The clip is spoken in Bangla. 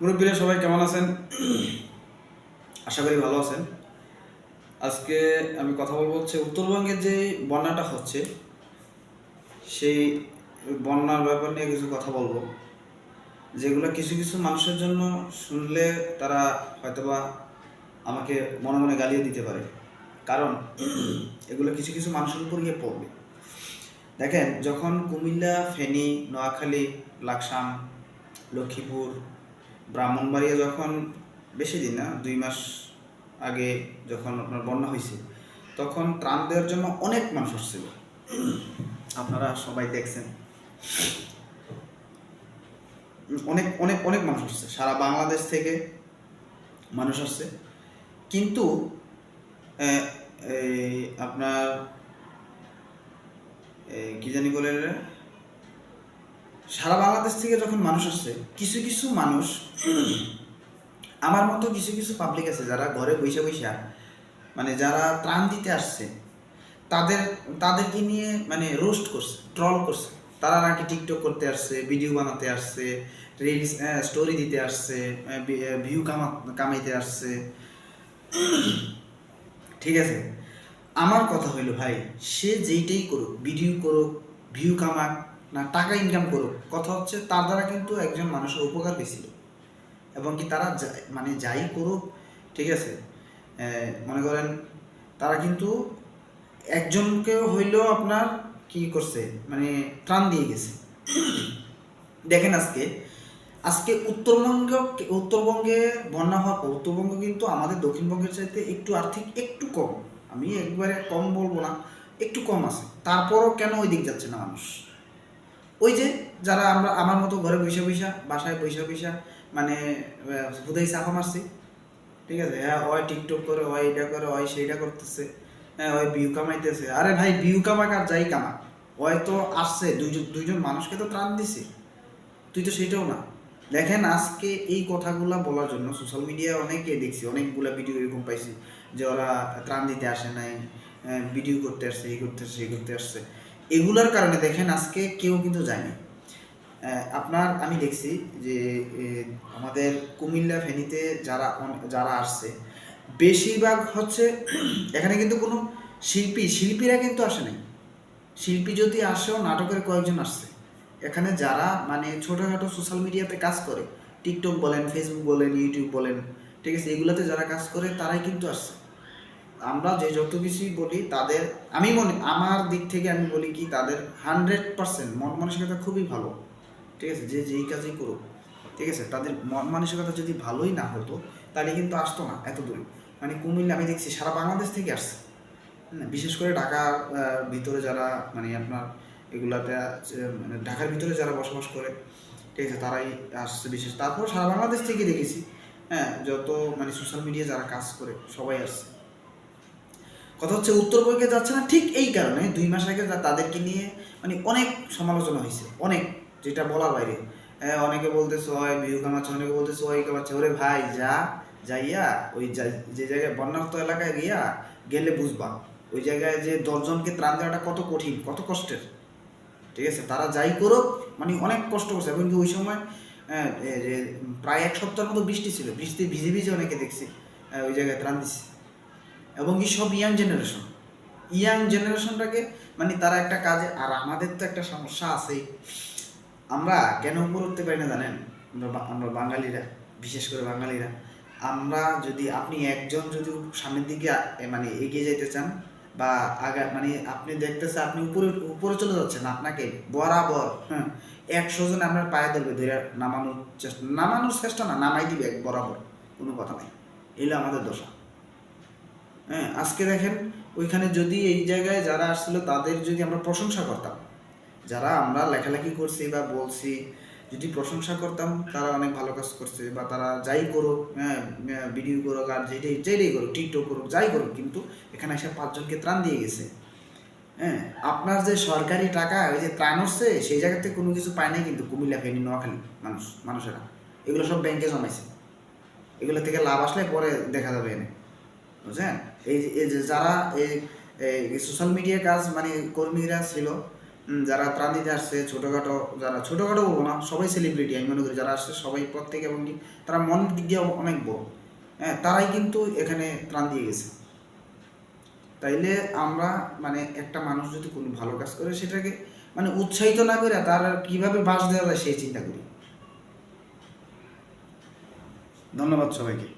মুরব্বীরা সবাই কেমন আছেন? আশা করি ভালো আছেন। আজকে আমি কথা বলব হচ্ছে উত্তরবঙ্গে যে বন্যাটা হচ্ছে, সেই বন্যার ব্যাপার নিয়ে কিছু কথা বলব। যেগুলো কিছু কিছু মানুষের জন্য শুনলে তারা হয়তোবা আমাকে মনে মনে গালিয়ে দিতে পারে। কারণ এগুলো কিছু কিছু মানুষের উপর গিয়ে পড়বে। দেখেন, যখন কুমিল্লা, ফেনী, নোয়াখালী, লাকসাম, লক্ষ্মীপুর ব্রাহ্মণবাড়িয়া যখন বেশি দিন না, দুই মাস আগে যখন আপনার বন্যা হয়েছে তখন ত্রাণ দেওয়ার জন্য অনেক মানুষ আসছিল। আপনারা সবাই দেখছেন। অনেক অনেক অনেক মানুষ আসছে। সারা বাংলাদেশ থেকে মানুষ আসছে। কিন্তু আপনার কি জানি বলে? সারা বাংলাদেশ থেকে যখন মানুষ আসছে, কিছু কিছু মানুষ আমার মতো কিছু কিছু পাবলিক আছে যারা ঘরে বসে বসে মানে যারা ত্রাণ দিতে আসছে, তাদের, তাদেরকে নিয়ে মানে রোস্ট করছে ট্রল করছে। তারা নাকি টিকটক করতে আসছে ভিডিও বানাতে আসছে রিলস স্টোরি দিতে আসছে ভিউ কামা, কামাইতে আসছে। ঠিক আছে? আমার কথা হইল ভাই, সে যেইটাই করুক ভিডিও করুক ভিউ কামাক না, টাকা ইনকাম করুক। কথা হচ্ছে তার দ্বারা কিন্তু একজন মানুষের উপকার হয়েছিল এবং কি তারা মানে যাই করুক, ঠিক আছে? মনে করেন তারা কিন্তু একজনকে হইলেও আপনার কি করছে মানে ত্রাণ দিয়ে গেছে। দেখেন আজকে আজকে উত্তরবঙ্গ, উত্তরবঙ্গে বন্যা হওয়ার পর, উত্তরবঙ্গ কিন্তু আমাদের দক্ষিণবঙ্গের চাইতে একটু আর্থিক একটু কম। আমি একবারে কম বলব না, একটু কম আছে। তারপরও কেন ওই দিক যাচ্ছে না মানুষ? ওই যে যারা আমরা আমার মতো ঘরে বৈশা বৈশা বাসায় বৈশা বৈশা মানে হুদাই চাপা মারছি। ঠিক আছে? হ্যাঁ হয় টিকটক করে, হয় এটা করে, হয় সেইটা করতেছে। হ্যাঁ হয় ভিউ কামাইতেছে। আরে ভাই ভিউ কামাক আর যাই কামাক। হয় তো আসছে, দুইজন দুইজন মানুষকে তো ত্রাণ দিছে। তুই তো সেটাও না। দেখেন আজকে এই কথাগুলো বলার জন্য সোশ্যাল মিডিয়ায় অনেকে দেখছি, অনেকগুলা ভিডিও এরকম পাইছি যে ওরা ত্রাণ দিতে আসে নাই ভিডিও করতে আসছে, এই করতে আসছে এই করতে আসছে। এগুলার কারণে দেখেন আজকে কেউ কিন্তু যায়নি। আপনার আমি দেখছি যে আমাদের কুমিল্লা ফেনীতে যারা যারা আসছে, বেশিরভাগ হচ্ছে, এখানে কিন্তু কোনো শিল্পী, শিল্পীরা কিন্তু আসে নাই। শিল্পী যদি আসেও নাটকের কয়েকজন আসছে। এখানে যারা মানে ছোটোখাটো সোশ্যাল মিডিয়াতে কাজ করে টিকটক বলেন ফেসবুক বলেন ইউটিউব বলেন, ঠিক আছে, এগুলোতে যারা কাজ করে, তারাই কিন্তু আসছে। আমরা যে যত কিছুই বলি তাদের আমি মনে আমার দিক থেকে আমি বলি কি তাদের হান্ড্রেড পার্সেন্ট মন মানসিকতা খুবই ভালো ঠিক আছে? যে যেই কাজই করুক ঠিক আছে? তাদের মন মানসিকতা যদি ভালোই না হতো তাহলে কিন্তু আসতো না এত দূরে। মানে কুমিল্লা আমি দেখছি সারা বাংলাদেশ থেকে আসছে। হুম, বিশেষ করে ঢাকার ভিতরে যারা মানে আপনার এগুলাতে মানে ঢাকার ভিতরে যারা বসবাস করে ঠিক আছে? তারাই আসছে বিশেষ। তারপর সারা বাংলাদেশ থেকে দেখেছি। হ্যাঁ যত মানে সোশ্যাল মিডিয়া যারা কাজ করে সবাই আসছে। কথা হচ্ছে উত্তরবঙ্গে যাচ্ছে না, ঠিক এই কারণে দুই মাস আগে তাদেরকে নিয়ে মানে অনেক সমালোচনা হয়েছে, অনেক, যেটা বলার বাইরে। অনেকে বলতেছে হয় ভিউ কামাচ্ছে অনেকে বলতেছে, ওই কামাচ্ছে ওরে ভাই, যা, যাইয়া, ওই যে জায়গায় বন্যার্ত এলাকায় গিয়া গেলে বুঝবা, ওই জায়গায় যে দশজনকে ত্রাণ দেওয়াটা কত কঠিন, কত কষ্টের। ঠিক আছে? তারা যাই করুক মানে অনেক কষ্ট করছে। এবং ওই সময় প্রায় এক সপ্তাহের মতো বৃষ্টি ছিল। বৃষ্টি ভিজে ভিজে অনেকে দেখছি ওই জায়গায় ত্রাণ দিচ্ছে। এবং কি সব ইয়াং জেনারেশন ইয়াং জেনারেশনটাকে মানে তারা একটা কাজে, আর আমাদের তো একটা সমস্যা আছেই। আমরা কেন উপরে উঠতে পারি না জানেন? আমরা আমরা বাঙালিরা, বিশেষ করে বাঙালিরা। আমরা যদি, আপনি একজন যদি সামনের দিকে মানে এগিয়ে যেতে চান, বা আগা মানে আপনি দেখতেছে আপনি উপরে উপরে চলে যাচ্ছেন আপনাকে বরাবর হ্যাঁ একশো জন আপনার পায়ে ধরবে, ধরে নামানোর চেষ্টা নামানোর চেষ্টা না, নামাই দিবে এক বরাবর। কোনো কথা নাই। এলো আমাদের দশা। হ্যাঁ আজকে দেখেন, ওইখানে যদি এই জায়গায় যারা আসছিল, তাদের যদি আমরা প্রশংসা করতাম। যারা আমরা লেখালেখি করছি বা বলছি, যদি প্রশংসা করতাম, তারা অনেক ভালো কাজ করছে বা তারা যাই করুক হ্যাঁ ভিডিও করুক আর যেটাই যেটাই করুক টিকটক করুক, যাই করুক, কিন্তু এখানে এসে পাঁচজনকে ত্রাণ দিয়ে গেছে। হ্যাঁ আপনার যে সরকারি টাকা, ওই যে ত্রাণ হচ্ছে, সেই জায়গাতে কোনো কিছু পায় নাই কিন্তু কুমিল্লা, ফেনী, নোয়াখালী মানুষ, মানুষেরা। এগুলো সব ব্যাংকে জমাইছে। এগুলো থেকে লাভ আসলে পরে দেখা যাবে এনে। বুঝছেন এই যে- এই যে যারা এই সোশ্যাল মিডিয়া কাজ মানে কর্মীরা ছিল যারা ত্রাণ দিতে আসছে, ছোটোখাটো যারা, ছোটোখাটো বলব না, সবাই সেলিব্রিটি আমি মনে করি, যারা আসছে, সবাই প্রত্যেকে এবং কি তারা মনের দিক দিয়ে অনেক বড়। হ্যাঁ তারাই কিন্তু এখানে ত্রাণ দিয়ে গেছে। তাইলে আমরা মানে একটা মানুষ যদি কোনো ভালো কাজ করে, সেটাকে মানে উৎসাহিত না করে তার কীভাবে বাস দেওয়া যায়, সেই চিন্তা করি। ধন্যবাদ সবাইকে।